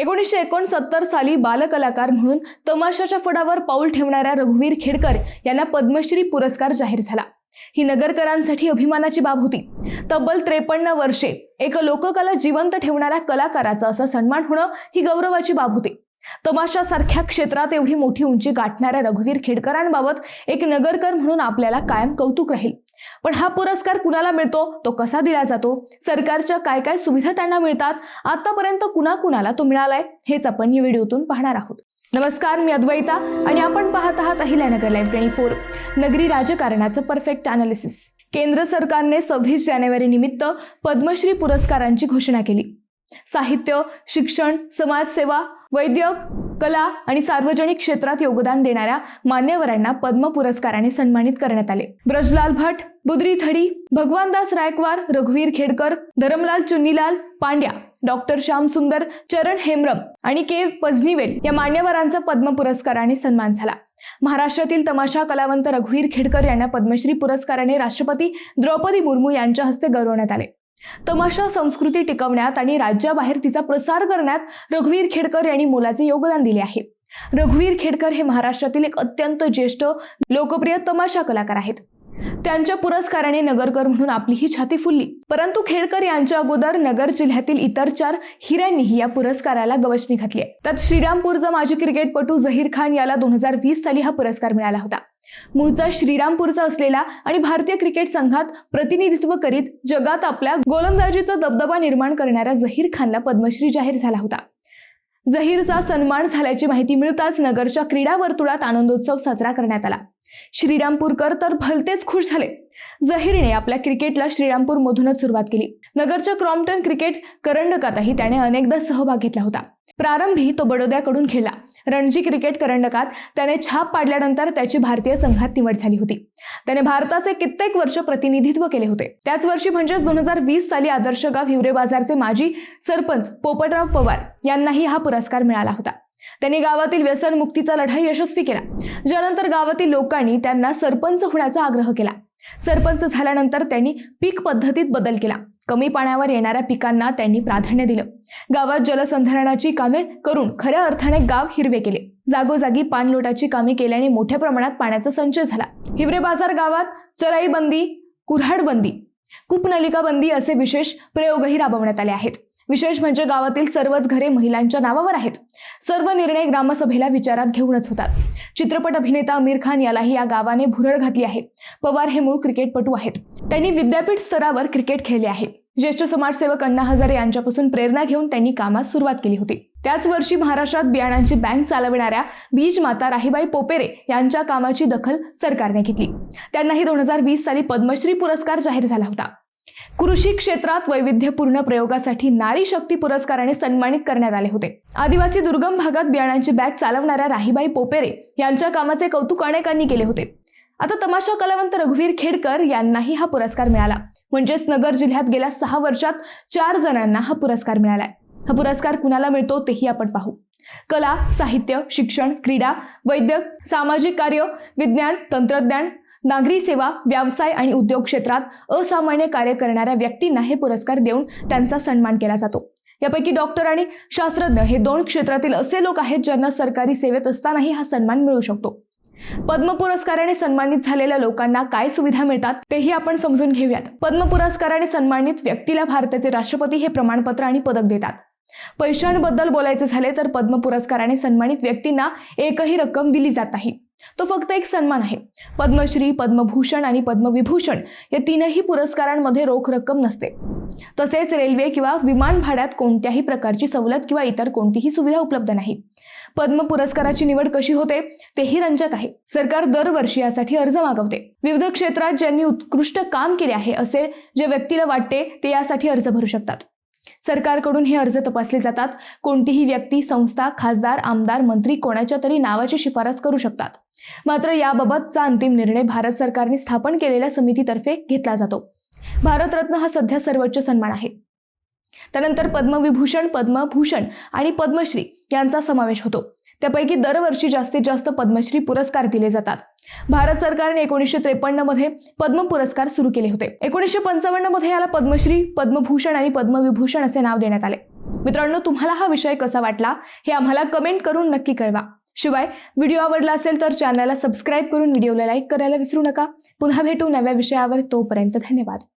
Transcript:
एकोणीसशे एकोणसत्तर साली बालकलाकार म्हणून तमाशाच्या फडावर पाऊल ठेवणाऱ्या रघुवीर खेडकर यांना पद्मश्री पुरस्कार जाहीर झाला. ही नगरकरांसाठी अभिमानाची बाब होती. तब्बल त्रेपन्न वर्षे एक लोककला जिवंत ठेवणाऱ्या कलाकाराचा असा सन्मान होणं ही गौरवाची बाब होती. तमाशासारख्या क्षेत्रात एवढी मोठी उंची गाठणाऱ्या रघुवीर खेडकरांबाबत एक नगरकर म्हणून आपल्याला कायम कौतुक राहील. पण हा पुरस्कार कुणाला मिळतो? तो कसा दिला जातो? सरकारच्या काय काय सुविधा त्यांना मिळतात? आतापर्यंत कुणाकुणाला तो मिळालाय? हेच आपण या व्हिडिओतून पाहणार आहोत. नमस्कार मी अद्वैता आणि आपण पाहत आहात अहिल्यानगर लाईव्ह ट्वेंटी फोर नगरी राजकारणाचं परफेक्ट अनालिसिस केंद्र सरकारने सव्वीस जानेवारी निमित्त पद्मश्री पुरस्कारांची घोषणा केली. साहित्य शिक्षण समाजसेवा वैद्यक कला आणि सार्वजनिक क्षेत्रात योगदान देणाऱ्या मान्यवरांना पद्म पुरस्काराने सन्मानित करण्यात आले. ब्रजलाल भट बुद्री थडी भगवानदास रायकवार रघुवीर खेडकर धरमलाल चुन्नीलाल पांड्या डॉक्टर श्याम सुंदर चरण हेमरम आणि के पजनीवेल या मान्यवरांचा पद्म पुरस्काराने सन्मान झाला. महाराष्ट्रातील तमाशा कलावंत रघुवीर खेडकर यांना पद्मश्री पुरस्काराने राष्ट्रपती द्रौपदी मुर्मू यांच्या हस्ते गौरवण्यात आले. तमाशा संस्कृती टिकवण्यात आणि राज्याबाहेर तिचा प्रसार करण्यात रघुवीर खेडकर यांनी मोलाचे योगदान दिले आहे. रघुवीर खेडकर हे महाराष्ट्रातील एक अत्यंत ज्येष्ठ लोकप्रिय तमाशा कलाकार आहेत. त्यांच्या पुरस्काराने नगरकर म्हणून आपली ही छाती फुलली. परंतु खेडकर यांच्या अगोदर नगर जिल्ह्यातील इतर चार हिऱ्यांनीही या पुरस्काराला गवसणी घातली आहे. त्यात श्रीरामपूरचा माजी क्रिकेटपटू झहीर खान याला दोन हजार वीस साली हा पुरस्कार मिळाला होता. मूळचा श्रीरामपूरचा असलेला आणि भारतीय क्रिकेट संघात प्रतिनिधित्व करीत जगात आपल्या गोलंदाजीचा दबदबा निर्माण करणाऱ्या झहीर खानला पद्मश्री जाहीर झाला होता. झहीरचा सन्मान झाल्याची माहिती मिळताच नगरच्या क्रीडा वर्तुळात आनंदोत्सव साजरा करण्यात आला. श्रीरामपूरकर तर भलतेच खुश झाले. झहीरने आपल्या क्रिकेटला श्रीरामपूर मधूनच सुरुवात केली. नगरच्या क्रॉम्प्टन क्रिकेट करंडकातही त्याने अनेकदा सहभाग घेतला होता. प्रारंभी तो बडोद्याकडून खेळला. रणजी क्रिकेट करंडकात त्याने छाप पाडल्यानंतर त्याची भारतीय संघात निवड झाली होती. त्याने भारताचे कित्येक वर्ष प्रतिनिधित्व केले होते. त्याच वर्षी म्हणजेच दोन हजार वीस साली आदर्श गाव हिवरे बाजारचे माजी सरपंच पोपटराव पवार यांनाही हा पुरस्कार मिळाला होता. त्यांनी गावातील व्यसनमुक्तीचा लढा यशस्वी केला. ज्यानंतर गावातील लोकांनी त्यांना सरपंच होण्याचा आग्रह केला. सरपंच झाल्यानंतर त्यांनी पीक पद्धतीत बदल केला. कमी पाण्यावर येणाऱ्या पिकांना त्यांनी प्राधान्य दिलं. गावात जलसंधारणाची कामे करून खऱ्या अर्थाने गाव हिरवे केले. जागोजागी पाणलोटाची कामे केल्याने मोठ्या प्रमाणात पाण्याचा संचय झाला. हिवरे बाजार गावात चराई बंदी कुऱ्हाड बंदी कूपनलिका बंदी असे विशेष प्रयोगही राबवण्यात आले आहेत. विशेष म्हणजे गावातील सर्वच घरे महिलांच्या नावावर आहेत. सर्व निर्णय ग्रामसभेला विचारात घेऊनच होतात. चित्रपट अभिनेता आमिर खान यालाही या गावाने भुरळ घातली आहे. पवार हे मूळ क्रिकेटपटू आहेत. त्यांनी विद्यापीठ स्तरावर क्रिकेट खेळले आहे. ज्येष्ठ समाजसेवक अण्णा हजारे यांच्यापासून प्रेरणा घेऊन त्यांनी कामास सुरुवात केली होती. त्याच वर्षी महाराष्ट्रात बियाणांची बँक चालविणाऱ्या बीज माता राहीबाई पोपेरे यांच्या कामाची दखल सरकारने घेतली. त्यांनाही दोन हजार वीस साली पद्मश्री पुरस्कार जाहीर झाला होता. कृषी क्षेत्रात वैविध्यपूर्ण प्रयोगासाठी नारी शक्ती पुरस्काराने सन्मानित करण्यात आले होते. आदिवासी दुर्गम भागात बियाणांची बॅग चालवणाऱ्या राहीबाई पोपेरे यांच्या कामाचे कौतुक अनेकांनी केले होते. आता तमाशा कलावंत रघुवीर खेडकर यांनाही हा पुरस्कार मिळाला. म्हणजेच नगर जिल्ह्यात गेल्या सहा वर्षात चार जणांना हा पुरस्कार मिळालाय. हा पुरस्कार कुणाला मिळतो तेही आपण पाहू. कला साहित्य शिक्षण क्रीडा वैद्यक सामाजिक कार्य विज्ञान तंत्रज्ञान नागरी सेवा व्यवसाय आणि उद्योग क्षेत्रात असामान्य कार्य करणाऱ्या व्यक्तींना हे पुरस्कार देऊन त्यांचा सन्मान केला जातो. यापैकी डॉक्टर आणि शास्त्रज्ञ हे दोन क्षेत्रातील असे लोक आहेत ज्यांना सरकारी सेवेत असतानाही हा सन्मान मिळू शकतो. पद्म पुरस्काराने सन्मानित झालेल्या लोकांना काय सुविधा मिळतात तेही आपण समजून घेऊयात. पद्म पुरस्काराने सन्मानित व्यक्तीला भारताचे राष्ट्रपती हे प्रमाणपत्र आणि पदक देतात. पैशांबद्दल बोलायचे झाले तर पद्म पुरस्काराने सन्मानित व्यक्तींना एकही रक्कम दिली जात नाही. तो फक्त एक सन्मान आहे. पद्मश्री पद्मभूषण आणि पद्मविभूषण या तीनही पुरस्कारांमध्ये रोख रक्कम नसते. तसेच रेल्वे किंवा विमान भाड्यात कोणत्याही प्रकारची सवलत किंवा इतर कोणतीही सुविधा उपलब्ध नाही. पद्म पुरस्काराची निवड कशी होते तेही रंजक आहे. सरकार दरवर्षी यासाठी अर्ज मागवते. विविध क्षेत्रात ज्यांनी उत्कृष्ट काम केले आहे असे जे व्यक्तीला वाटते ते यासाठी अर्ज भरू शकतात. सरकारकडून हे अर्ज तपासले जातात. कोणतीही व्यक्ती संस्था खासदार आमदार मंत्री कोणाच्या तरी नावाची शिफारस करू शकतात. मात्र याबाबतचा अंतिम निर्णय भारत सरकारने स्थापन केलेल्या समितीतर्फे घेतला जातो. भारतरत्न हा सध्या सर्वोच्च सन्मान आहे. त्यानंतर पद्मविभूषण पद्मभूषण आणि पद्मश्री यांचा समावेश होतो. त्यापैकी दरवर्षी जास्तीत जास्त पद्मश्री पुरस्कार दिले जातात. भारत सरकारने एकोणीसशे त्रेपन्नमध्ये पद्म पुरस्कार सुरू केले होते. एकोणीसशे पंचावन्नमध्ये याला पद्मश्री पद्मभूषण आणि पद्मविभूषण असे नाव देण्यात आले. मित्रांनो तुम्हाला हा विषय कसा वाटला हे आम्हाला कमेंट करून नक्की कळवा. शिवाय व्हिडिओ आवडला असेल तर चॅनलला सबस्क्राईब करून व्हिडिओला लाईक करायला विसरू नका. पुन्हा भेटू नव्या विषयावर. तोपर्यंत धन्यवाद.